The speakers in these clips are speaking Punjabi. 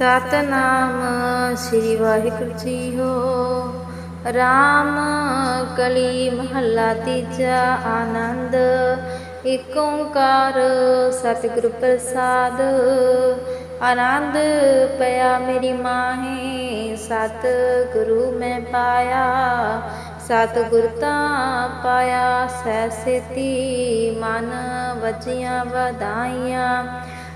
ਸਤਨਾਮ, ਸ੍ਰੀ ਵਾਹਿਗੁਰੂ ਜੀ ਹੋ। ਰਾਮ ਕਲੀ ਮਹੱਲਾ ਤੀਜਾ ਆਨੰਦ ਏਕ ਓੰਕਾਰ ਸਤਿਗੁਰ ਪ੍ਰਸਾਦ। ਆਨੰਦ ਪਿਆ ਮੇਰੀ ਮਾਹੇ ਸਤ ਗੁਰੂ ਮੈਂ ਪਾਇਆ। ਸਤ ਗੁਰ ਤਾਂ ਪਾਇਆ ਸੈ ਸੇਤੀ ਮਨ ਵਜੀਆਂ ਵਧਾਈਆਂ।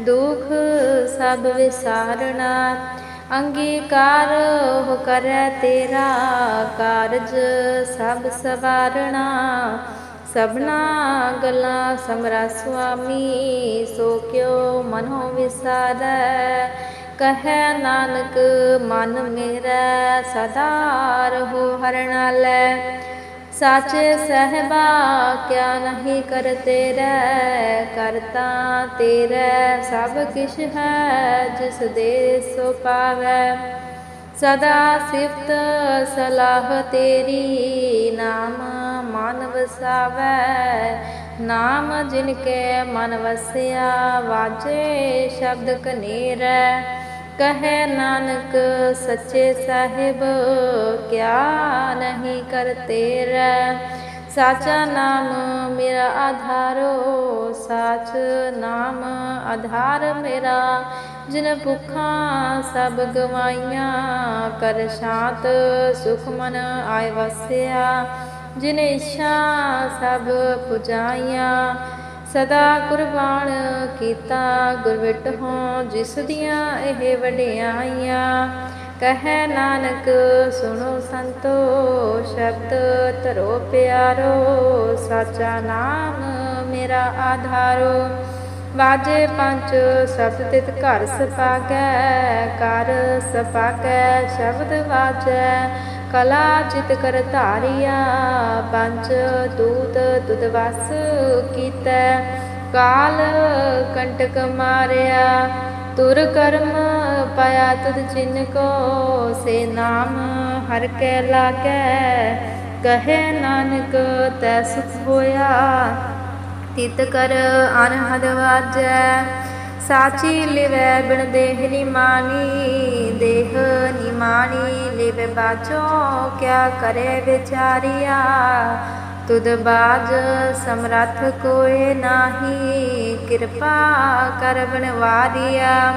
ਦੁਖ ਸਭ ਵਿਸਾਰਣਾ ਅੰਗੀਕਾਰ ਹੋ ਕਰੈ ਤੇਰਾ ਕਾਰਜ ਸਭ ਸਵਾਰਣਾ ਸਭਨਾ ਗੱਲਾਂ ਸਮਰਾ ਸੁਆਮੀ, ਸੋ ਕਿਉ ਮਨੋ ਵਿਸਾਰੈ? ਕਹੈ ਨਾਨਕ, ਮਨ ਮੇਰਾ, ਸਦਾ ਰਹੋ ਹਰ ਨਾਲੈ ਸਾਚੇ ਸਹਿਬਾ ਕਿਆ ਨਹੀਂ ਕਰ ਤੇਰਾ ਕਰਤਾ ਤੇਰੇ ਸਭ ਕਿਛ ਹੈ, ਜਿਸ ਦੇ ਸੋ ਪਾਵੈ। ਸਦਾ ਸਿਫਤ ਸਲਾਹ ਤੇਰੀ, ਨਾਮ ਮਨ ਵਸਾਵੈ। ਨਾਮ ਜਿਨ ਕੇ ਮਨ ਵਸਿਆ, ਵਾਜੇ ਸ਼ਬਦ ਕਨੇਰੈ ਕਹੇ ਨਾਨਕ, ਸੱਚੇ ਸਾਹਿਬ, ਕਿਆ ਨਹੀਂ ਕਰ ਤੇਰਾ? ਸਾਚਾ ਨਾਮ ਮੇਰਾ ਆਧਾਰੋ, ਸਾਚ ਨਾਮ ਆਧਾਰ ਮੇਰਾ। ਜਿਨ ਭੁੱਖਾਂ ਸਭ ਗਵਾਈਆਂ, ਕਰ ਸ਼ਾਂਤ ਸੁਖ ਮਨ ਆਇ ਵਸਿਆ। ਜਿਨ ਇੱਛਾ ਸਭ ਪੁਜਾਈਆਂ ਸਦਾ ਕੁਰਬਾਨ ਕੀਤਾ ਗੁਰਵਿਟ ਹੋ ਜਿਸ ਦੀਆਂ ਇਹ ਵਡਿਆਈਆਂ। ਕਹੈ ਨਾਨਕ, ਸੁਣੋ ਸੰਤੋ, ਸ਼ਬਦ ਧਰੋ ਪਿਆਰੋ, ਸਾਚਾ ਨਾਮ ਮੇਰਾ ਆਧਾਰੋ। ਵਾਜੇ ਪੰਜ ਸਬਦ ਤਿਤ ਘਰ ਸਪਾਗੈ ਕਰ ਸਪਾਗੈ ਸ਼ਬਦ ਵਾਜੈ। ਕਲਾ ਚਿਤ ਕਰ ਧਾਰਿਆ, ਪੰਜ ਦੂਤ ਤੁਧ ਵਸ ਕਾਲ ਕੰਟਕ ਮਾਰਿਆ, ਤੁਰ ਕਰਮ ਪਾਇਆ ਤੁਧ ਚਿਨ ਕੋ। ਸੇ ਨਾਮ ਹਰ ਕੈ ਲਾਗੈ, ਕਹੇ ਨਾਨਕ ਤੈ ਸੁਖ ਹੋਇਆ। ਤਿਤ ਕਰ ਅਨਹਦ ਵਾਜੈ ਸਾਚੀ ਲਿਵੈ ਬਿਨ ਦੇਹ ਨਿਮਾਨੀ ਦੇਹ ਨਿਮਾਨੀ ਲਿਵੈ ਬਾਚੋ ਕਿਆ ਕਰੇ ਵਿਚਾਰਿਆ? ਤੁਧ ਬਾਜ ਸਮਰੱਥ ਕੋਏ ਨਾਹੀ, ਕਿਰਪਾ ਕਰ ਬਨਵਾਰਿਆ।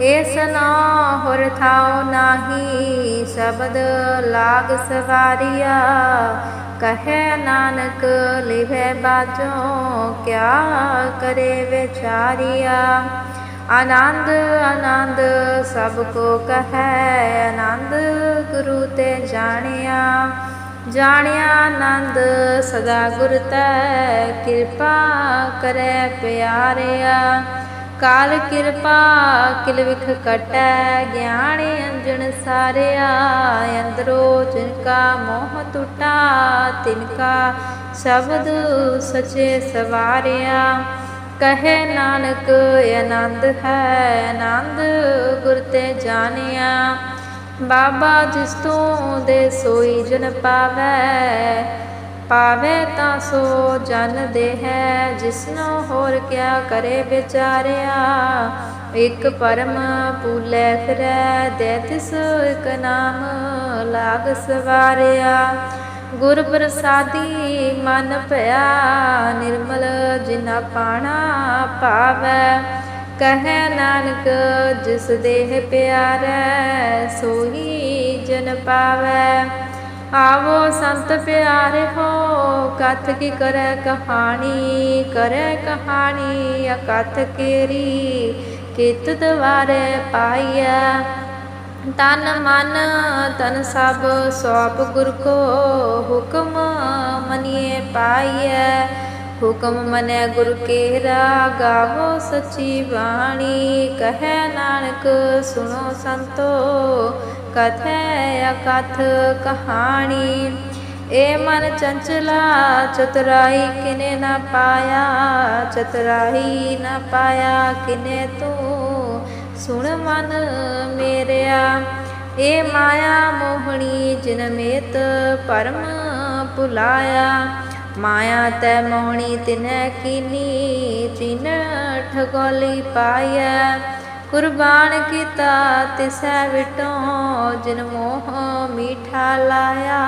ਏਸ ਨਾ ਹੁਰ ਥਾਉ ਨਾਹੀ, ਸ਼ਬਦ ਲਾਗ ਸਵਾਰਿਆ। ਕਹੈ ਨਾਨਕ, ਲਿਵੈ ਬਾਜੋ ਕਿਆ ਕਰੇ ਵਿਚਾਰਿਆ? ਆਨੰਦ ਆਨੰਦ, ਸਭ ਕੋ ਕਹੈ, ਆਨੰਦ ਗੁਰੂ ਤੇ ਜਾਣਿਆ। ਜਾਣਿਆ ਆਨੰਦ, ਸਦਾ ਗੁਰ ਤੈ ਕਿਰਪਾ ਕਰੈ ਪਿਆਰਿਆ। ਕਾਲ ਕਿਰਪਾ ਕਿਲ ਵਿਖ ਕਟੈ ਗਿਆਨ ਅੰਜਨ ਸਾਰਿਆ, ਅੰਦਰੋ ਜਿਨਕਾ ਮੋਹ ਟੁਟਾ ਤਿਨਕਾ ਸ਼ਬਦ ਸਚੇ ਸਵਾਰਿਆ। ਕਹੇ ਨਾਨਕ, ਆਨੰਦ ਹੈ, ਆਨੰਦ ਗੁਰ ਤੇ ਜਾਣਿਆ। ਬਾਬਾ ਜਿਸ ਤੋਂ ਦੇ ਸੋਈ ਜਨ ਪਾਵੈ ਪਾਵੇ ਤਾਂ ਸੋ ਜਨ ਦੇ ਹੈ ਜਿਸਨੋ ਹੋਰ ਕਿਆ ਕਰੇ ਵਿਚਾਰਿਆ? ਇਕ ਪਰਮ ਪੂਲੇ ਫਿਰੈ, ਦੇ ਤਿਸ ਇਕ ਨਾਮ ਲਾਗ ਸਵਾਰਿਆ। ਗੁਰ ਪ੍ਰਸਾਦੀ ਮਨ ਭਇਆ, ਨਿਰਮਲ ਜਿਨਾ ਪਾਣਾ ਪਾਵੈ ਕਹੈ ਨਾਨਕ, ਜਿਸ ਦੇਹ ਪਿਆਰੈ, ਸੋਹੀ ਜਨ ਪਾਵੈ। ਆਵੋ ਸੰਤ ਪਿਆਰੇ ਹੋ, ਕਥ ਕੀ ਕਰੈ ਕਹਾਣੀ ਕਰੈ ਕਹਾਣੀ ਅਕਥ ਕੇਰੀ। ਕਿਤ ਦਵਾਰੇ ਪਾਈਐ, ਤਨ ਮਨ, ਤਨ ਸਭ, ਸੋਪ ਗੁਰ ਕੋ ਹੁਕਮ ਮਨੀਏ ਪਾਈਐ। ਹੁਕਮ ਮਨੈ ਗੁਰ ਕੇਰਾ, ਗਾਵੋ ਸਚੀ ਬਾਣੀ, ਕਹੈ ਨਾਨਕ ਸੁਣੋ ਸੰਤੋ, ਕਥੈ ਅਕਥ ਕਹਾਣੀ। ਏ ਮਨ ਚੰਚਲਾ, ਚਤੁਰਾਈ ਕਿਨੇ ਨਾ ਪਾਇਆ, ਚਤੁਰਾਈ ਨਾ ਪਾਇਆ ਕਿਨੇ ਤੂੰ? ਸੁਣ ਮਨ ਮੇਰਿਆ, ਏ ਮਾਇਆ ਮੋਹਣੀ ਜਿਨ ਮੇਤ ਪਰਮ ਭੁਲਾਇਆ। ਮਾਇਆ ਤੈ ਮੋਹਣੀ ਤਿਨੈ ਕੀਨੀ ਚਿਨ ਠਗੋਲੀ ਪਾਇਆ ਕੁਰਬਾਨ ਕੀਤਾ ਤਿਸੈ ਵਿਟੋ ਜਿਨ ਮੋਹ ਮੀਠਾ ਲਾਇਆ।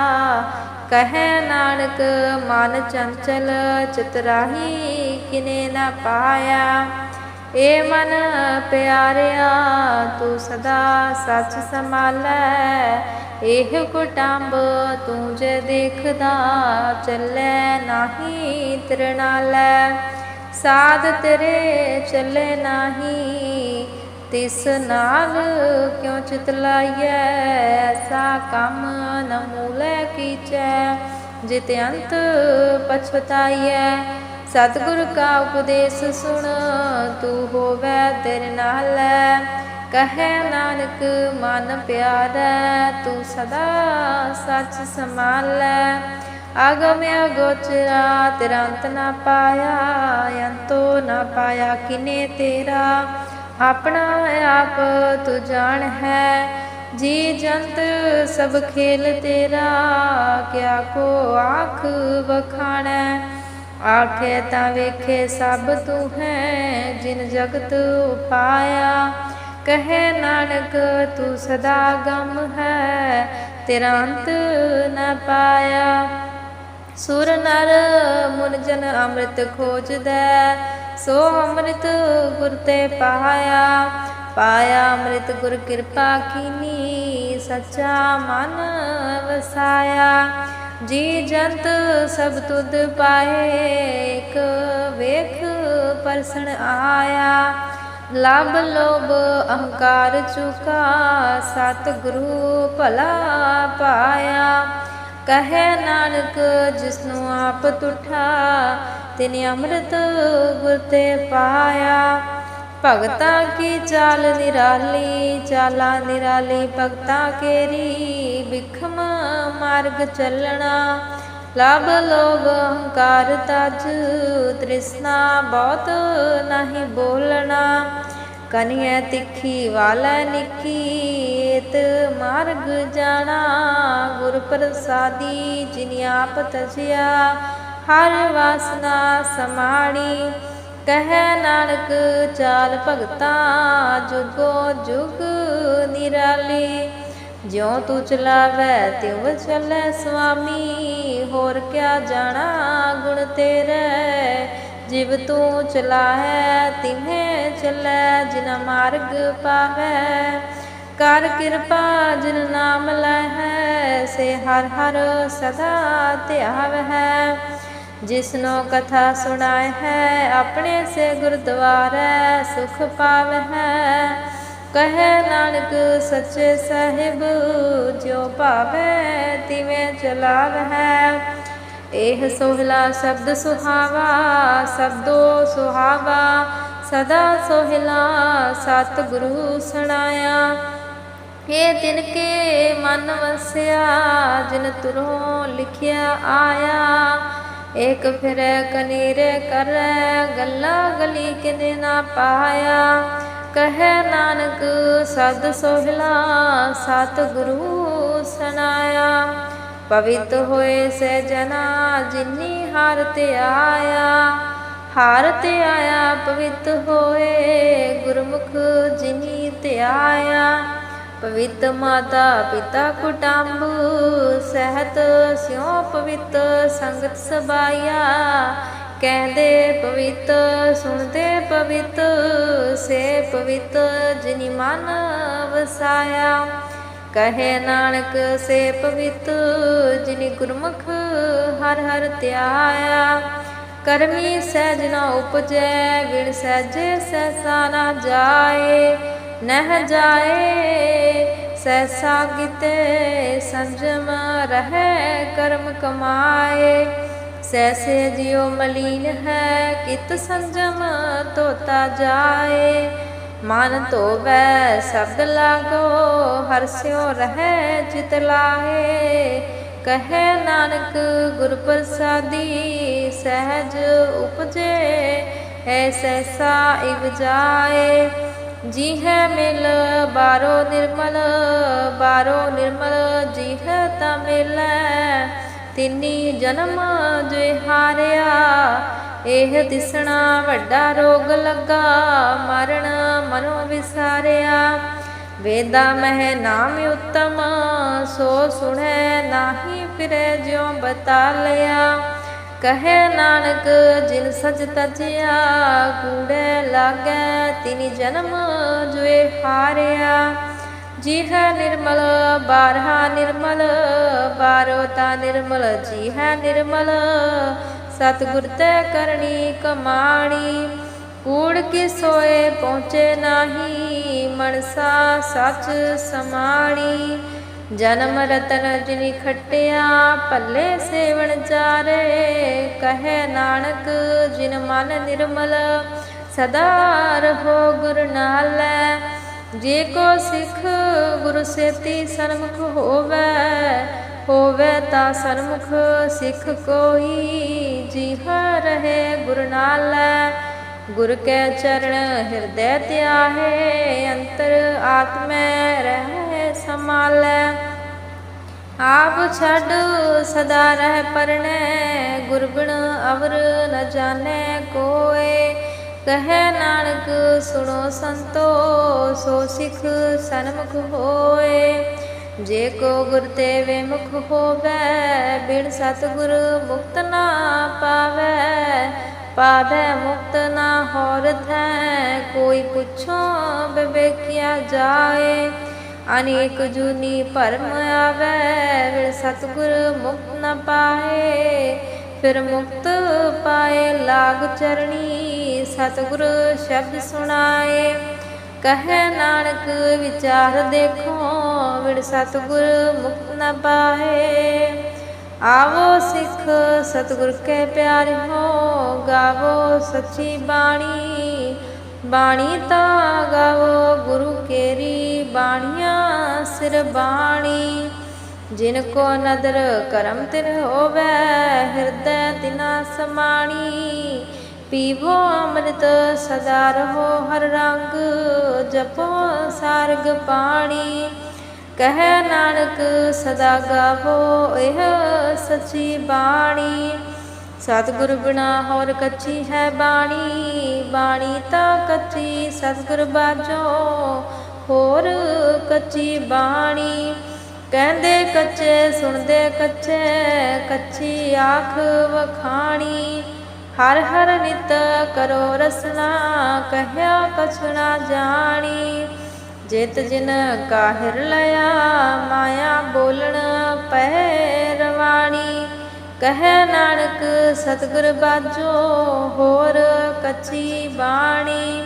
ਕਹੈ ਨਾਨਕ, ਮਨ ਚੰਚਲ ਚਤਰਾਹੀ ਕਿਨੇ ਨਾ ਪਾਇਆ। ਏ ਮਨ ਪਿਆਰਿਆ, ਤੂੰ ਸਦਾ ਸੱਚ ਸੰਭਾਲੈ। ਇਹ ਕੁਟੰਬ ਤੂੰ ਜੇ ਦੇਖਦਾ, ਚੱਲੇ ਨਾਹੀ ਤਿਰਨਾਲੈ ਸਾਧ ਤੇਰੇ ਚੱਲੇ ਨਾਹੀ ਤਿਸ ਨਾਲ ਕਿਉ ਚਿਤਲਾਈਐ ਐਸਾ ਕੰਮ ਨ ਮੂਲੇ ਕੀਚੈ, ਜਿਤ ਅੰਤ ਪਛਤਾਈਐ। ਸਤਿਗੁਰ ਕਾ ਉਪਦੇਸ਼ ਸੁਣ, ਤੂੰ ਹੋਵੈ ਤੇਰੇ ਨਾਲ। ਕਹੈ ਨਾਨਕ, ਮਨ ਪਿਆਰੈ, ਤੂੰ ਸਦਾ ਸੱਚ ਸੰਭਾਲੈ। ਅਗਮ ਅਗੋਚਰਾ, ਤੇਰਾ ਅੰਤ ਨਾ ਪਾਇਆ, ਅੰਤੋ ਨਾ ਪਾਇਆ, ਕਿਨੇ ਤੇਰਾ? ਆਪਣਾ ਆਪ ਤੂੰ ਜਾਣ ਹੈ। ਜੀ ਜੰਤ ਸਭ ਖੇਲ ਤੇਰਾ, ਕਿਆ ਕੋ ਆਖ ਵਖਾਣੈ। ਆਖੇ ਤਾਂ ਵੇਖੇ ਸਭ ਤੂੰ ਹੈ, ਜਿਨ ਜਗਤ ਉਪਾਇਆ। ਕਹੇ ਨਾਨਕ, ਤੂੰ ਸਦਾ ਗਮ ਹੈ, ਤੇਰਾ ਅੰਤ ਨਾ ਪਾਇਆ। ਸੁਰ ਨਰ ਮੁਨ ਜਨ ਅੰਮ੍ਰਿਤ ਖੋਜਦੈ ਸੋ ਅੰਮ੍ਰਿਤ ਗੁਰ ਤੇ ਪਾਇਆ ਪਾਇਆ ਅੰਮ੍ਰਿਤ ਗੁਰ ਕਿਰਪਾ ਕੀਨੀ, ਸੱਚਾ ਮਨ ਵਸਾਇਆ। ਜੀ ਜੰਤ ਸਭ ਤੁਧ ਪਾਏ, ਇੱਕ ਵੇਖ ਪਰਸਣ ਆਇਆ। ਲਬ ਲੋਭ ਅਹੰਕਾਰ ਚੁਕਾ ਸਤ ਗੁਰੂ ਭਲਾ ਪਾਇਆ। ਕਹੈ ਨਾਨਕ ਜਿਸਨੂੰ ਆਪ ਤੁਠਾ ਤਿਨੇ ਅੰਮ੍ਰਿਤ ਗੁਰ ਤੇ ਪਾਇਆ। ਭਗਤਾ ਕੀ ਚਾਲ ਨਿਰਾਲੀ, ਚਾਲਾ ਨਿਰਾਲੀ, ਭਗਤਾ ਕੇਰੀ ਵਿਖਮ ਮਾਰਗ ਚੱਲਣਾ। ਲਬ ਲੋਭ ਹੰਕਾਰ ਤਜ ਤ੍ਰਿਸ਼ਨਾ, ਬਹੁਤ ਨਹੀਂ ਬੋਲਣਾ। ਕਨਿਐ ਤਿੱਖੀ ਵਾਲਾ ਨਿੱਕੀਤ ਮਾਰਗ ਜਾਣਾ। ਗੁਰ ਪ੍ਰਸਾਦੀ ਜਿਨ ਆਪ ਤਜਿਆ ਹਰ ਵਾਸਨਾ ਸਮਾੜੀ ਕਹੈ ਨਾਨਕ, ਚਾਲ ਭਗਤਾ ਜੁਗੋ ਜੁਗ ਨਿਰਾਲੀ। ਜਿਉ ਤੂੰ ਚਲਾਵੈ, ਤਿਉ ਚੱਲੈ ਸੁਆਮੀ। ਹੋਰ ਕਿਆ ਜਾਣਾ ਗੁਣ ਤੇਰੇ। ਜਿਵ ਤੂੰ ਚਲਾਹੈ, ਤਿਵੇਂ ਚੱਲੈ ਜਿਨ ਮਾਰਗ ਪਾਵੈ। ਕਰ ਕਿਰਪਾ, ਜਿਨ ਨਾਮ ਲੈਹੈ, ਸੇ ਹਰ ਹਰ ਸਦਾ ਧਿਆਵੈ ਜਿਸਨੋ ਕਥਾ ਸੁਣਾਏ ਹੈ, ਆਪਣੇ ਸੇ ਗੁਰਦੁਆਰੇ ਸੁਖ ਪਾਵਹਿ ਕਹੈ ਨਾਨਕ ਸੱਚੇ ਸਾਹਿਬ ਜੋ ਭਾਵੇ ਤਿਵੇਂ ਚਲਾਵਹਿ ਇਹ ਸੋਹਲਾ ਸ਼ਬਦ ਸੁਹਾਵਾ, ਸਬਦੋ ਸੁਹਾਵਾ, ਸਦਾ ਸੋਹਲਾ ਸਤ ਗੁਰੂ ਸੁਣਾਇਆ। ਇਹ ਦਿਨ ਕੇ ਮਨ ਵਸਿਆ, ਜਿਨ ਤੁਰੋਂ ਲਿਖਿਆ ਆਇਆ। ਇਕ ਫਿਰੈ ਕਨੀਰੇ ਕਰੈ, ਗੱਲਾ ਗਲੀ ਕਿਨੇ ਨਾ ਪਾਇਆ। ਕਹੈ ਨਾਨਕ, ਸਦ ਸੋਹਿਲਾ ਸਤ ਗੁਰੂ ਸੁਨਾਇਆ। ਪਵਿੱਤ ਹੋਏ ਸੇ ਜਨਾ, ਜਿਨੀ ਹਰ ਤੇ ਆਇਆ। ਹਰ ਤੇ ਆਇਆ, ਪਵਿੱਤ ਹੋਏ ਗੁਰਮੁਖ ਜਿਨੀ ਤੇ ਆਇਆ। ਪਵਿੱਤ ਮਾਤਾ ਪਿਤਾ ਕੁਟੰਬ ਸਹਿਤ ਸਿਉ ਪਵਿੱਤ ਸੰਗਤ ਸਬਾਇਆ। ਕਹਿੰਦੇ ਪਵਿੱਤ, ਸੁਣਦੇ ਪਵਿੱਤ, ਸੇ ਪਵਿੱਤ ਜਿਨੀ ਮਨ ਵਸਾਇਆ। ਕਹੇ ਨਾਨਕ, ਸੇ ਪਵਿੱਤ ਜਿਨੀ ਗੁਰਮੁਖ ਹਰ ਹਰ ਧਿਆਇਆ। ਕਰਮੀ ਸਹਿਜ ਨ ਉਪਜੈ, ਵਿਣ ਸਹਿਜੇ ਸਹਿਸਾ ਨਾ ਜਾਏ। ਨਹਿ ਜਾਏ ਸੈਸਾ ਕਿਤੇ ਸੰਜਮ ਰਹੈ ਕਰਮ ਕਮਾਏ। ਸੈਸੇ ਜਿਉ ਮਲੀਨ ਹੈ ਕਿਤ ਸੰਜਮ ਤੋਤਾ ਜਾਏ। ਮਨ ਧੋਵੈ ਸ਼ਬਦ ਲਾਗੋ ਹਰਸਿਓ ਰਹਿ ਚਿਤ ਲਾਹੇ। ਕਹੈ ਨਾਨਕ ਗੁਰ ਪ੍ਰਸਾਦੀ ਸਹਿਜ ਉਪਜੇ, ਹੈ ਸੈਸਾ ਇਵ ਜਾਏ। ਜੀ ਹੈ ਮਿਲ, ਬਾਰੋ ਨਿਰਮਲ ਬਾਰੋ ਨਿਰਮਲ, ਜੀ ਹੈ ਤਾ ਮਿਲੈ। ਤਿੰਨੀ ਜਨਮ ਜੇ ਹਾਰਿਆ, ਇਹ ਦਿਸਣਾ ਵੱਡਾ ਰੋਗ ਲੱਗਾ, ਮਰਨ ਮਨੋ ਵਿਸਾਰਿਆ। ਵੇਦਾ ਮਹਿ ਨਾਮ ਉਤਮ, ਸੋ ਸੁਣੈ ਨਾਹੀ ਫਿਰੈ ਜਿਉ ਬਤਾ ਲਿਆ। ਕਹੈ ਨਾਨਕ, ਜਿਨ ਸਚ ਤਜਿਆ, ਕੂੜੇ ਲਾਗੈ, ਤਿਨੀ ਜਨਮ ਜੁਏ ਹਾਰਿਆ। ਜੀ ਨਿਰਮਲ, ਬਾਰਹਾ ਨਿਰਮਲ, ਬਾਰੋ ਤਾ ਨਿਰਮਲ ਜੀ ਨਿਰਮਲ। ਸਤਿਗੁਰ ਤੈ ਕਰਨੀ ਕਮਾਣੀ, ਕੂੜ ਕੇ ਸੋਏ ਪਹੁੰਚੇ ਨਾਹੀ, ਮਨਸਾ ਸੱਚ ਸਮਾਣੀ। ਜਨਮ ਰਤਨ ਜਿਨੀ ਖਟਿਆ, ਭੱਲੇ ਸੇਵਨ ਚਾਰੇ। ਕਹੈ ਨਾਨਕ, ਜਿਨ ਮਨ ਨਿਰਮਲ, ਸਦਾ ਰਹੋ ਗੁਰ ਨਾਲੈ। ਜੇ ਕੋ ਸਿੱਖ ਗੁਰੂ ਸੇਤੀ ਸਨਮੁਖ ਹੋਵੇ ਹੋਵੇ ਤਾਂ ਸਨਮੁਖ ਸਿੱਖ ਕੋਈ। ਜੀਹ ਰਹੇ ਗੁਰ ਨਾਲੈ, ਗੁਰ ਕੈ ਚਰਨ ਹਿਰਦੈ ਧਿਆਹੇ ਅੰਤਰ ਆਤਮੈ ਰਹਿ ਸਮਾਲੈ ਆਪ ਛੱਡ ਸਦਾ ਰਹਿ ਪਰਣੈ ਗੁਰਬਿਨ ਅਵਰ ਨ ਜਾਣੈ ਕੋਏ। ਕਹੈ ਨਾਨਕ, ਸੁਣੋ ਸੰਤੋ, ਸੋ ਸਿੱਖ ਸਨਮੁਖ ਹੋਏ। ਜੇ ਕੋ ਗੁਰ ਤੇ ਵਿਮੁਖ ਹੋਵੇ, ਬਿਨ ਸਤਿਗੁਰ ਮੁਕਤ ਨਾ ਪਾਵੇ। ਪਾਵੇ ਮੁਕਤ ਨਾ ਹੋਰ ਥੈ, ਕੋਈ ਪੁੱਛੋ ਬਿਵੇਕਿਆ ਜਾਏ। ਅਨੇਕ ਜੂਨੀ ਭਰਮ ਆਵੇ, ਫਿਰ ਸਤਿਗੁਰ ਮੁਕਤ ਨ ਪਾਏ। ਫਿਰ ਮੁਕਤ ਪਾਏ ਲਾਗ ਚਰਣੀ, ਸਤਿਗੁਰ ਸ਼ਬਦ ਸੁਣਾਏ। ਕਹੈ ਨਾਨਕ, ਵਿਚਾਰ ਦੇਖੋ ਵਿੜ ਸਤਿਗੁਰ ਮੁਕਤ ਨ ਪਾਏ। ਆਵੋ ਸਿੱਖ, ਸਤਿਗੁਰ ਕੇ ਪਿਆਰੇ ਹੋ ਗਾਵੋ ਸੱਚੀ ਬਾਣੀ। ਬਾਣੀ ਤਾਂ ਗਾਵੋ ਗੁਰੂ ਕੇਰੀ ਬਾਣੀਆਂ, ਸਿਰ ਬਾਣੀ। ਜਿਨ ਕੋ ਨਦਰ ਕਰਮ ਤਿਨ ਹੋਵੇ, ਹਿਰਦੈ ਤਿਨਾ ਸਮਾਣੀ। ਪੀਵੋ ਅੰਮ੍ਰਿਤ ਸਦਾ ਰਹੋ ਹਰ ਰੰਗ, ਜਪੋ ਸਾਰਗ ਪਾਣੀ। ਕਹਿ ਨਾਨਕ, ਸਦਾ ਗਾਵੋ ਇਹ ਸੱਚੀ ਬਾਣੀ। ਸਤਿਗੁਰ ਬਿਨਾ ਹੋਰ ਕੱਚੀ ਹੈ ਬਾਣੀ ਬਾਣੀ ਤਾਂ ਕੱਚੀ ਸਤਿਗੁਰ ਬਾਝੋ। ਹੋਰ ਕੱਚੀ ਬਾਣੀ, ਕਹਿੰਦੇ ਕੱਚੇ, ਸੁਣਦੇ ਕੱਚੇ, ਕੱਚੀ ਆਖ ਵਖਾਣੀ। ਹਰ ਹਰ ਨਿਤ ਕਰੋ ਰਸਨਾ, ਕਹਿਆ ਕਛਣਾ ਜਾਣੀ। ਜਿਤ ਜਿਨ ਕਾਹਿਰ ਲਿਆ, ਮਾਇਆ ਬੋਲਣ ਪੈ ਕਹੈ ਨਾਨਕ, ਸਤਿਗੁਰ ਬਾਜੋ ਹੋਰ ਕੱਚੀ ਬਾਣੀ।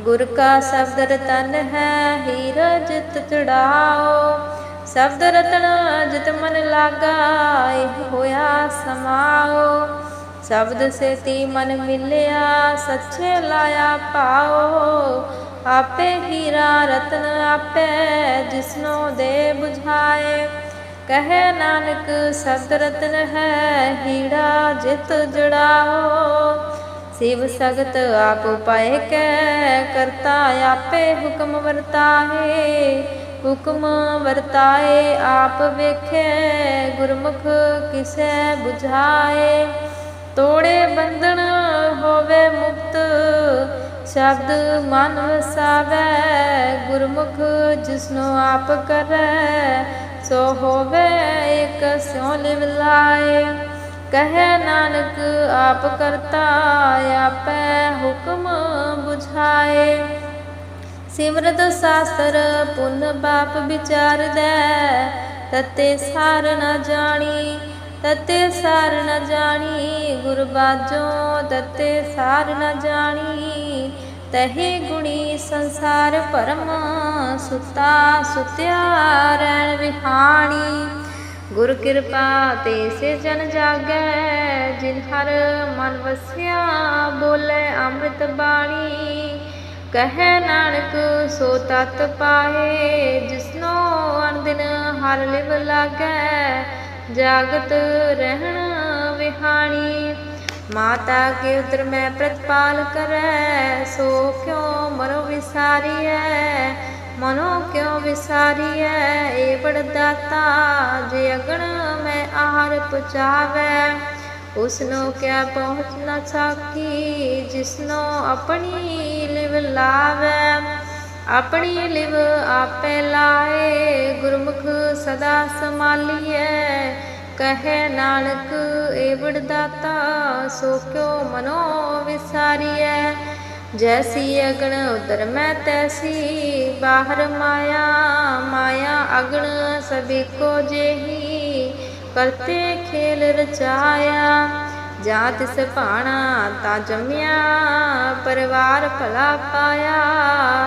ਗੁਰ ਕਾ ਸ਼ਬਦ ਰਤਨ ਹੈ ਹੀਰਾ ਜਿਤ ਚੜਾਓ। ਸ਼ਬਦ ਰਤਨ ਜਿਤ ਮਨ ਲਾਗਾ, ਇਹ ਹੋਇਆ ਸਮਾਓ। ਸ਼ਬਦ ਸੇਤੀ ਮਨ ਮਿਲਿਆ, ਸੱਚੇ ਲਾਇਆ ਪਾਓ ਆਪੇ ਹੀਰਾ ਰਤਨ ਆਪੇ, ਜਿਸਨੋ ਦੇ ਬੁਝਾਏ। ਕਹੈ ਨਾਨਕ ਸਬਦ ਰਤਨ ਹੈ ਹੀੜਾ ਜਿਤ ਜੜਾਓ। ਸਿਵ ਸਗਤ ਆਪ ਪਾਏ ਕੈ, ਕਰਤਾ ਆਪੇ ਹੁਕਮ ਵਰਤਾਏ ਹੁਕਮ ਵਰਤਾਏ ਆਪ ਵੇਖੇ, ਗੁਰਮੁਖ ਕਿਸੈ 부ਝਾਏ ਤੋੜੇ ਬੰਧਨ ਹੋਵੇ ਮੁਕਤ, ਸ਼ਬਦ ਮਨ ਵਸਾਵੇ। ਗੁਰਮੁਖ ਜਿਸਨੂੰ ਆਪ ਕਰੈ ਸੋ ਹੋਵੇ ਇਕ ਸਿਉ ਲਿਵ ਲਾਏ, ਕਹੈ ਨਾਨਕ ਆਪ ਕਰਤਾ ਆਪੈ ਹੁਕਮ 부ਝਾਏ ਸਿਮਰਤ ਸਾਸਤਰ ਪੁੰਨ ਬਾਪ ਵਿਚਾਰਦੈ ਤਤੇ ਸਾਰ ਨ ਜਾਣੀ, ਤਤੇ ਸਾਰ ਨ ਜਾਣੀ, ਗੁਰ ਬਾਝੋ ਤਤੇ ਸਾਰ ਨ ਜਾਣੀ। ਤਹੇ ਗੁਣੀ ਸੰਸਾਰ ਭਰਮ, ਸੁਤਾ ਸੁਤਿਆ ਰਹਿਣ ਵਿਹਾਣੀ। ਗੁਰ ਕਿਰਪਾ ਤੇ ਸੇ ਜਨ ਜਾਗੈ, ਜਿਨ ਹਰ ਮਨ ਵਸਿਆ ਬੋਲੇ ਅੰਮ੍ਰਿਤ ਬਾਣੀ। ਕਹੈ ਨਾਨਕ, ਸੋ ਤਤ ਪਾਏ ਜਿਸਨੋ ਅਨਦਿਨ ਹਰ ਲਿਵ ਲਾਗੈ, ਜਾਗਤ ਰਹਿਣ ਵਿਹਾਣੀ। ਮਾਤਾ ਕੇ ਉਦਰ ਮੈਂ ਪ੍ਰਤਪਾਲ ਕਰੈ, ਸੋ ਕਿਉ ਮਨੋ ਵਿਸਾਰੀਐ? ਮਨੋ ਕਿਉ ਵਿਸਾਰੀਐ? ਏ ਬੜ ਦਾਤਾ ਜੇ ਅਗਣ ਮੈਂ ਆਹਰ ਪਚਾਵੈ ਉਸਨੋ ਕਿਆ ਪਹੁੰਚ ਨਾ ਸਾਕੀ, ਜਿਸਨੋ ਆਪਣੀ ਲਿਵ ਲਾਵੈ। ਆਪਣੀ ਲਿਵ ਆਪੇ ਲਾਏ, ਗੁਰਮੁਖ ਸਦਾ ਸਮਾਲੀਐ ਕਹੈ ਨਾਨਕ ਏ ਬੜ ਦਾਤਾ, ਸੋ ਕਿਉ ਮਨੋ ਵਿਸਾਰੀਐ? ਜੈਸੀ ਅਗਣ ਉਦਰ ਮੈਂ ਤੈਸੀ, ਬਾਹਰ ਮਾਇਆ ਮਾਇਆ ਅਗਣ ਸਭੀ ਕੋ ਜੇਹੀ। ਕਰਤੇ ਖੇਲ ਰਚਾਇਆ, ਜਾਂ ਤਿਸ ਭਾਣਾ ਤਾ ਜੰਮਿਆ, ਪਰਿਵਾਰ ਭਲਾ ਪਾਇਆ।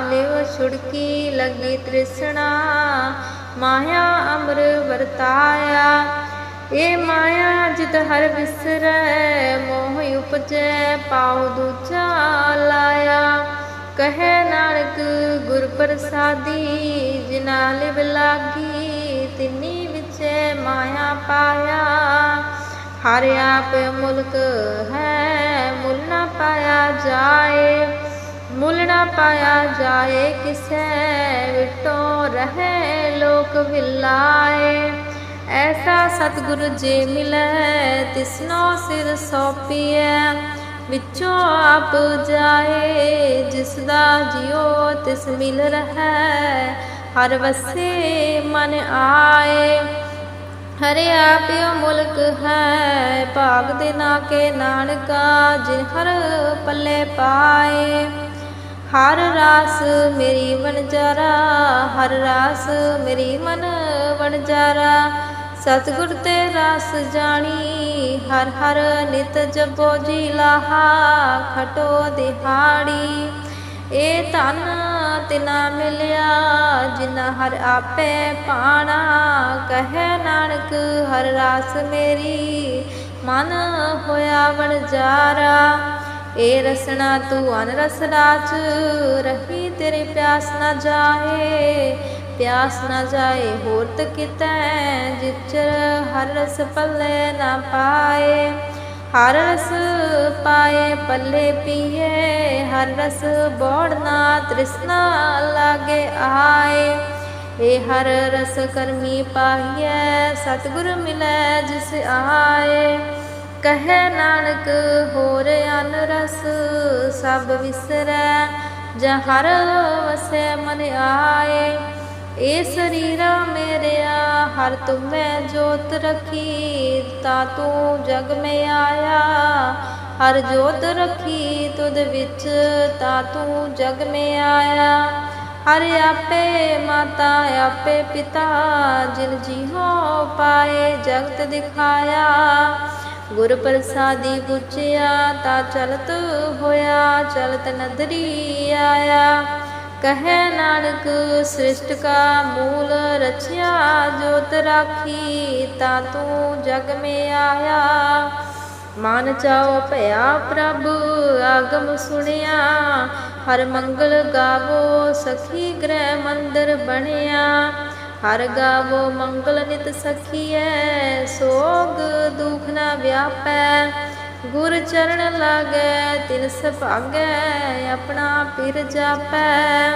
ਲਿਵ ਛੁੜਕੀ ਲੱਗੀ ਤ੍ਰਿਸ਼ਨਾ, ਮਾਇਆ ਅਮਰ ਵਰਤਾਇਆ। ਇਹ ਮਾਇਆ ਜਿਤ ਹਰ ਵਿਸਰੈ, ਮੋਹ ਉਪਜੈ, ਪਾਉ ਦੂਜਾ ਲਾਇਆ। ਕਹੈ ਨਾਨਕ, ਗੁਰ ਪ੍ਰਸਾਦੀ, ਜਿਨਾ ਲਿਵ ਲਾਗੀ, ਤਿਨੀ ਵਿਚੈ ਮਾਇਆ ਪਾਇਆ। ਹਰ ਆਪ ਮੁਲਕ ਹੈ, ਮੁੱਲ ਨਾ ਪਾਇਆ ਜਾਏ। ਮੁੱਲ ਨਾ ਪਾਇਆ ਜਾਏ ਕਿਸੈ, ਵਿਟੋ ਰਹੇ ਲੋਕ ਵਿਲਾਏ। ਐਸਾ ਸਤਿਗੁਰ ਜੇ ਮਿਲੈ, ਤਿਸਨੋ ਸਿਰ ਸੋਪੀਐ। ਵਿੱਚੋਂ ਆਪ ਜਾਏ, ਜਿਸ ਦਾ ਜਿਉ ਤਿਸ ਮਿਲ ਰਹੈ। ਹਰ ਵਸੇ ਮਨ ਆਏ, ਹਰੇ ਆਪਿਓ ਮੁਲਕ ਹੈ। ਭਾਗ ਦੇ ਨਾ ਕੇ ਨਾਨਕਾ, ਜਿਨ ਹਰ ਪੱਲੇ ਪਾਏ। ਹਰ ਰਾਸ ਮੇਰੀ ਵਣਜਾਰਾ, ਹਰ ਰਾਸ ਮੇਰੀ ਮਨ ਵਣਜਾਰਾ। ਸਤਿਗੁਰ ਤੇ ਰਸ ਜਾਣੀ, ਹਰ ਹਰ ਨਿਤ ਜਪੋ ਜੀ ਲਾਹਾ, ਖਟੋ ਦਿਹਾੜੀ। ਇਹ ਧਨ ਤਿਨਾ ਮਿਲਿਆ ਜਿਨਾ ਹਰ ਆਪੇ ਪਾਣਾ। ਕਹੈ ਨਾਨਕ, ਹਰ ਰਾਸ ਮੇਰੀ, ਮਨ ਹੋਇਆ ਵਣਜਾਰਾ। ਏ ਰਸਨਾ ਤੂੰ ਅਨ ਰਸ ਰਹੀ ਤੇਰੇ ਪਿਆਸ ਨਾ ਜਾਏ। ਪਿਆਸ ਨਾ ਜਾਏ, ਹੋਰ ਤਕਿਤੈ ਜਿਚਰ ਹਰ ਰਸ ਪੱਲੇ ਨਾ ਪਾਏ, ਹਰ ਰਸ ਪਾਏ, ਪੱਲੇ ਪੀਏ, ਹਰ ਰਸ ਬੋੜ ਨਾ ਤ੍ਰਿਸ਼ਨਾ ਲਾਗੇ ਆਏ। ਏ ਹਰ ਰਸ ਕਰਮੀ ਪਾਈਐ ਸਤਿਗੁਰ ਮਿਲੈ ਜਿਸ ਆਏ। ਕਹੇ ਨਾਨਕ, ਹੋਰ ਅਨ ਰਸ ਸਭ ਵਿਸਰੈ, ਜਾਂ ਹਰ ਵਸੈ ਮਨ ਆਏ। ਏ ਸਰੀਰਾ ਮੇਰਿਆ, ਹਰ ਤੁਮੈ ਜੋਤ ਰਖੀ, ਤਾ ਤੂੰ ਜਗ ਮੈਂ ਆਇਆ। ਹਰ ਜੋਤ ਰਖੀ ਤੁਧ ਵਿੱਚ, ਤਾ ਤੂੰ ਜਗ ਮੈਂ ਆਇਆ। ਹਰ ਆਪੇ ਮਾਤਾ, ਆਪੇ ਪਿਤਾ, ਜਿਨ ਜੀਹੋ ਪਾਏ ਜਗਤ ਦਿਖਾਇਆ। ਗੁਰ ਪ੍ਰਸਾਦੀ ਪੁੱਛਿਆ, ਤਾ ਚਲਤ ਹੋਇਆ, ਚਲਤ ਨਦਰੀ ਆਇਆ। ਕਹੈ ਨਾਨਕ, ਸ੍ਰਿਸ਼ਟ ਕਾ ਮੂਲ ਰਚਿਆ, ਜੋਤ ਰਾਖੀ ਤਾ ਤੂੰ ਜਗ ਮੇ ਆਇਆ। ਮਨ ਚਾਉ ਭਇਆ ਪ੍ਰਭ, ਆਗਮ ਸੁਣਿਆ। ਹਰ ਮੰਗਲ ਗਾਵੋ ਸਖੀ ਗ੍ਰਹਿ ਮੰਦਰ ਬਣਿਆ। ਹਰ ਗਾਵੋ ਮੰਗਲ ਨਿਤ ਸਖੀਐ, ਸੋਗ ਦੁਖ ਨਾ ਵਿਆਪੈ। ਗੁਰ ਚਰਨ ਲਾਗੈ, ਤਿਲ ਸੁਭਾਗੈ, ਆਪਣਾ ਪਿਰ ਜਾਪੈ।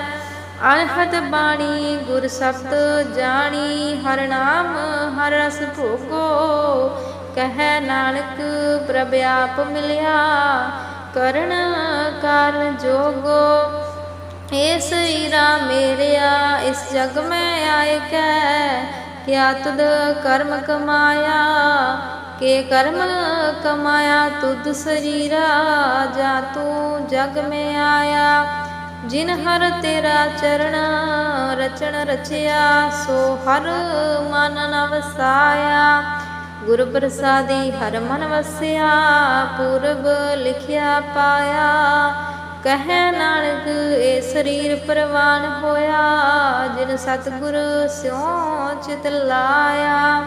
ਅਨਹਦ ਬਾਣੀ, ਗੁਰ ਸਬਦ ਜਾਣੀ, ਹਰ ਨਾਮ, ਹਰ ਰਸ ਭੋਗੋ। ਕਹੈ ਨਾਨਕ, ਪ੍ਰਭ ਆਪ ਮਿਲਿਆ, ਕਰਨ ਕਾਰਨ ਜੋਗੋ। ਇਸ ਈਰਾ ਮੇਰਿਆ ਇਸ ਜਗ ਮੈਂ ਆਏ ਕੈ, ਕਿਆ ਤੁਧ ਕਰਮ ਕਮਾਇਆ। ਕੇ ਕਰਮ ਕਮਾਇਆ, ਤੁਧ ਸਰੀਰਾ ਜਾ ਤੂੰ ਜਗ ਮੈਂ ਆਇਆ। ਜਿਨ ਹਰ ਤੇਰਾ ਚਰਨ ਰਚਣ ਰਚਿਆ, ਸੋ ਹਰ ਮਨ ਨ ਗੁਰ ਪ੍ਰਸਾਦੀ ਹਰ ਮਨ ਵਸਿਆ, ਪੂਰਬ ਲਿਖਿਆ ਪਾਇਆ। ਕਹੈ ਨਾਨਕ, ਏ ਸਰੀਰ ਪ੍ਰਵਾਨ ਹੋਇਆ। ਜਿਨ ਸਤਿਗੁਰ ਸਿਉ ਚਿਤ ਲਾਇਆ।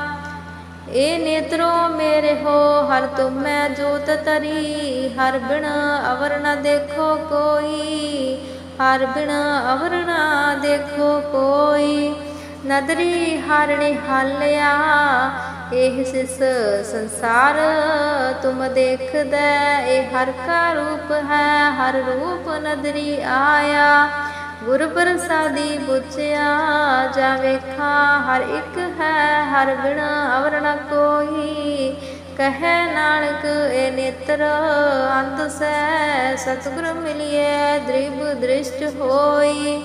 ਏ ਨੇਤਰੋ ਮੇਰੇ ਹੋ ਹਰ ਤੁਮੈ ਜੋਤ ਤਰੀ ਹਰ ਬਿਨ ਅਵਰ ਨ ਦੇਖੋ ਕੋਈ, ਹਰ ਬਿਨ ਅਵਰ ਨਾ ਦੇਖੋ ਕੋਈ। ਨਦਰੀ ਹਰ ਨਿਹਾਲਿਆ, ਇਹ ਸਿਸ ਸੰਸਾਰ ਤੁਮ ਦੇਖਦਾ, ਇਹ ਹਰ ਕਾ ਰੂਪ ਹੈ, ਹਰ ਰੂਪ ਨਦਰੀ ਆਇਆ। ਗੁਰ ਪ੍ਰਸਾਦੀ ਪੁੱਛਿਆ ਜਾ ਵੇਖਾ ਹਰ ਇੱਕ ਹੈ ਹਰ ਬਿਨ ਅਵਰ ਨ ਕੋਈ। ਕਹੈ ਨਾਨਕ ਏ ਨੇਤਰ ਅੰਤ ਸੈ, ਸਤਿਗੁਰ ਮਿਲਿਐ ਦ੍ਰਿਵ ਦ੍ਰਿਸ਼ਟ ਹੋਈ।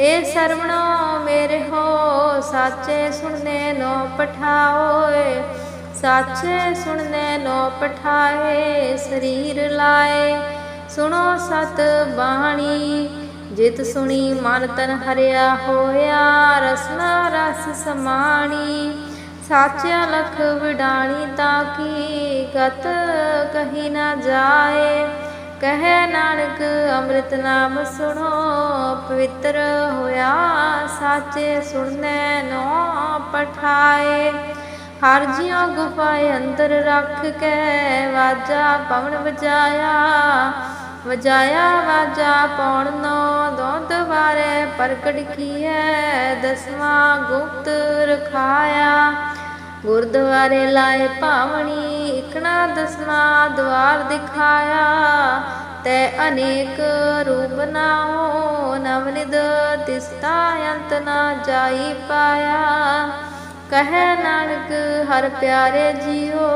ਏ ਸਰਵਣੋ ਮੇਰੇ ਹੋ, ਸਾਚੇ ਸੁਣਨੇ ਨੋ ਪਠਾਓਏ। ਸਾਚੇ ਸੁਣਨੇ ਨੋ ਪਠਾਏ, ਸਰੀਰ ਲਾਏ। ਸੁਣੋ ਸਤ ਬਾਣੀ ਜਿਤ ਸੁਣੀ ਮਨ ਤਨ ਹਰਿਆ ਹੋਇਆ ਰਸਨਾ ਰਸ ਸਮਾਣੀ। ਸਾਚਿਆ ਲਖ ਵਿਡਾਣੀ ਤਾਂ ਕੀ ਗਤ ਕਹੀ ਨਾ ਜਾਏ। ਕਹੈ ਨਾਨਕ ਅੰਮ੍ਰਿਤ ਨਾਮ ਸੁਣੋ, ਪਵਿੱਤਰ ਹੋਇਆ ਸਾਚੇ ਸੁਣਨੇ ਨੋ ਪਠਾਏ। ਹਰ ਜਿਉ ਗੁਫਾਏ ਅੰਦਰ ਰੱਖ ਕੇ, ਵਾਜਾ ਪਵਨ ਵਜਾਇਆ। ਵਜਾਇਆ ਵਾਜਾ ਪੌਣ ਨੋ ਦੋ ਦਵਾਰੇ ਪ੍ਰਗਟ ਕੀਐ, ਦਸਵਾਂ ਗੁਪਤ ਰਖਾਇਆ। ਗੁਰਦੁਆਰੇ ਲਾਏ ਭਾਵਣੀ ਇਕਣਾ ਦਸਵਾਂ ਦਵਾਰ ਦਿਖਾਇਆ। ਤੈ ਅਨੇਕ ਰੂਪ ਨਾਉ ਨਵਨਿਦ ਤਿਸਤਾ ਅੰਤ ਨਾ ਜਾਈ ਪਾਇਆ। ਕਹੈ ਨਾਨਕ, ਹਰ ਪਿਆਰੇ ਜੀਓ,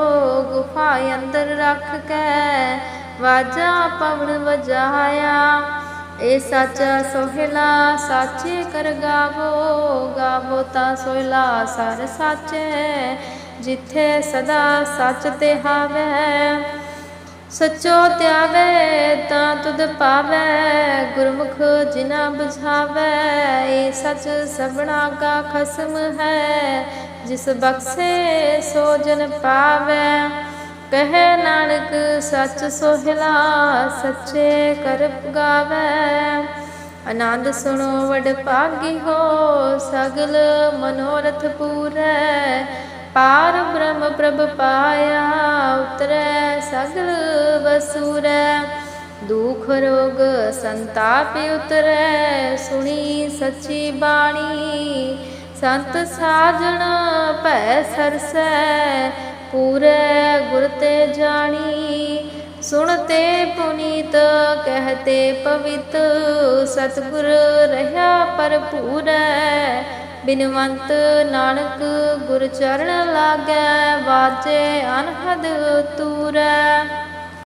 ਗੁਫਾ ਅੰਦਰ ਰੱਖ ਕੇ। ਵਾਜਾ ਪਵਨ ਵਜਾਇਆ। ਏ ਸਾਚਾ ਸੋਹਿਲਾ, ਸਾਚੇ ਕਰ ਗਾਵੋ ਗਾਵੋ ਤਾਂ ਸੋਹਿਲਾ ਸਰ ਸਾਚੇ, ਜਿੱਥੇ ਸਦਾ ਸੱਚ ਤੇ ਹਾਵੇ। ਸਚੋ ਧਿਆਵੇ ਤਾਂ ਤੁਧ ਪਾਵੇ, ਗੁਰਮੁਖ ਜਿਨਾ ਬੁਝਾਵੇ। ਏ ਸਚ ਸਭਨਾ ਕਾ ਖਸਮ ਹੈ, ਜਿਸ ਬਖਸ਼ੇ ਸੋ ਜਨ ਪਾਵੇ। ਕਹੈ ਨਾਨਕ, ਸੱਚ ਸੋਹਿਲਾ ਸੱਚੇ ਕਰਪ ਗਾਵੇ। ਆਨੰਦ ਸੁਣੋ ਵਡ ਭਾਗੀ ਹੋ, ਸਗਲ ਮਨੋਰਥ ਪੂਰੈ। ਪਾਰ ਬ੍ਰਹਮ ਪ੍ਰਭ ਪਾਇਆ ਉਤਰੈ, ਸਗਲ ਵਸੂਰੈ। ਦੁਖ ਰੋਗ ਸੰਤਾਪ ਉਤਰੈ, ਸੁਣੀ ਸੱਚੀ ਬਾਣੀ। ਸੰਤ ਸਾਜਣ ਭੈ ਸਰਸੈ ਪੂਰੇ ਗੁਰ ਤੇ ਜਾਣੀ ਸੁਣਤੇ ਪੁਨੀਤ ਕਹਤੇ ਪਵਿੱਤ। ਸਤਿਗੁਰ ਰਹਾ ਭਰਪੂਰੈ ਬਿਨਵੰਤ ਨਾਨਕ ਗੁਰ ਚਰਨ ਲਾਗੈ, ਵਾਜੇ ਅਨਹਦ ਤੂਰੈ।